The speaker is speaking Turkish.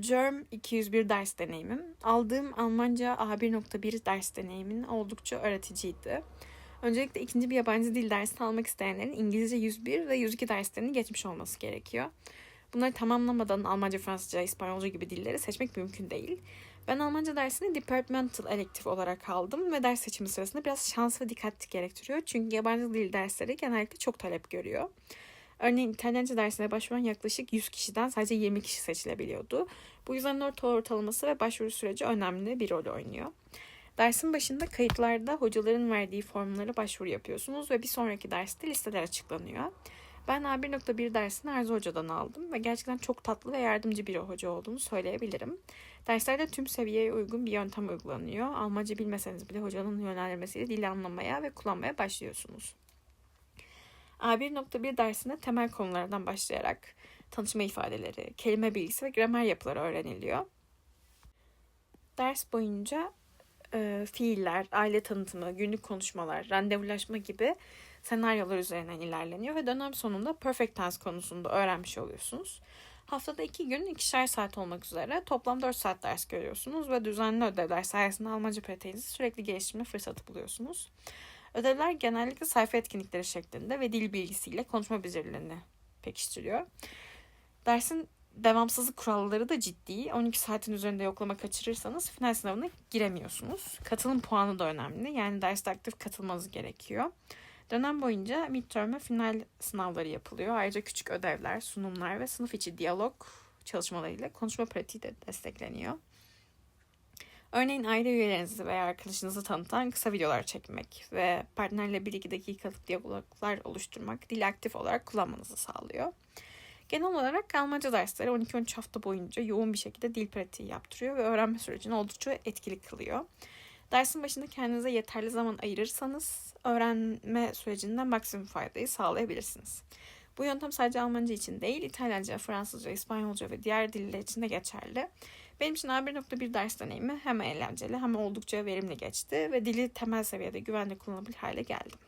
Germ 201 ders deneyimim. Aldığım Almanca A1.1 ders deneyimin oldukça öğreticiydi. Öncelikle ikinci bir yabancı dil dersi almak isteyenlerin İngilizce 101 ve 102 derslerini geçmiş olması gerekiyor. Bunları tamamlamadan Almanca, Fransızca, İspanyolca gibi dilleri seçmek mümkün değil. Ben Almanca dersini departmental elektif olarak aldım ve ders seçimi sırasında biraz şans ve dikkat gerektiriyor. Çünkü yabancı dil dersleri genellikle çok talep görüyor. Örneğin İtalyanca dersine başvuran yaklaşık 100 kişiden sadece 20 kişi seçilebiliyordu. Bu yüzden orta ortalaması ve başvuru süreci önemli bir rol oynuyor. Dersin başında kayıtlarda hocaların verdiği formlara başvuru yapıyorsunuz ve bir sonraki derste listeler açıklanıyor. Ben A1.1 dersini Arzu Hoca'dan aldım ve gerçekten çok tatlı ve yardımcı bir hoca olduğunu söyleyebilirim. Derslerde tüm seviyeye uygun bir yöntem uygulanıyor. Almanca bilmeseniz bile hocanın yönlendirmesiyle dili anlamaya ve kullanmaya başlıyorsunuz. A1.1 dersinde temel konulardan başlayarak tanışma ifadeleri, kelime bilgisi ve gramer yapıları öğreniliyor. Ders boyunca e, fiiller, aile tanıtımı, günlük konuşmalar, randevulaşma gibi senaryolar üzerinden ilerleniyor ve dönem sonunda perfect tense konusunda öğrenmiş oluyorsunuz. Haftada iki gün ikişer saat olmak üzere toplam 4 saat ders görüyorsunuz ve düzenli ödevler sayesinde Almanca pratiğinizi sürekli geliştirme fırsatı buluyorsunuz. Ödevler genellikle sayfa etkinlikleri şeklinde ve dil bilgisiyle konuşma becerilerini pekiştiriyor. Dersin devamsızlık kuralları da ciddi. 12 saatin üzerinde yoklama kaçırırsanız final sınavına giremiyorsunuz. Katılım puanı da önemli. Yani derste aktif katılmanız gerekiyor. Dönem boyunca midterm ve final sınavları yapılıyor. Ayrıca küçük ödevler, sunumlar ve sınıf içi diyalog çalışmalarıyla konuşma pratiği de destekleniyor. Örneğin aile üyelerinizi veya arkadaşınızı tanıtan kısa videolar çekmek ve partnerle 1-2 dakikalık diyaloglar oluşturmak dili aktif olarak kullanmanızı sağlıyor. Genel olarak Almanca dersleri 12-13 hafta boyunca yoğun bir şekilde dil pratiği yaptırıyor ve öğrenme sürecini oldukça etkili kılıyor. Dersin başında kendinize yeterli zaman ayırırsanız öğrenme sürecinden maksimum faydayı sağlayabilirsiniz. Bu yöntem sadece Almanca için değil, İtalyanca, Fransızca, İspanyolca ve diğer diller için de geçerli. Benim için A1.1 ders deneyimi hem eğlenceli hem oldukça verimli geçti ve dili temel seviyede güvenli kullanılabilir hale geldim.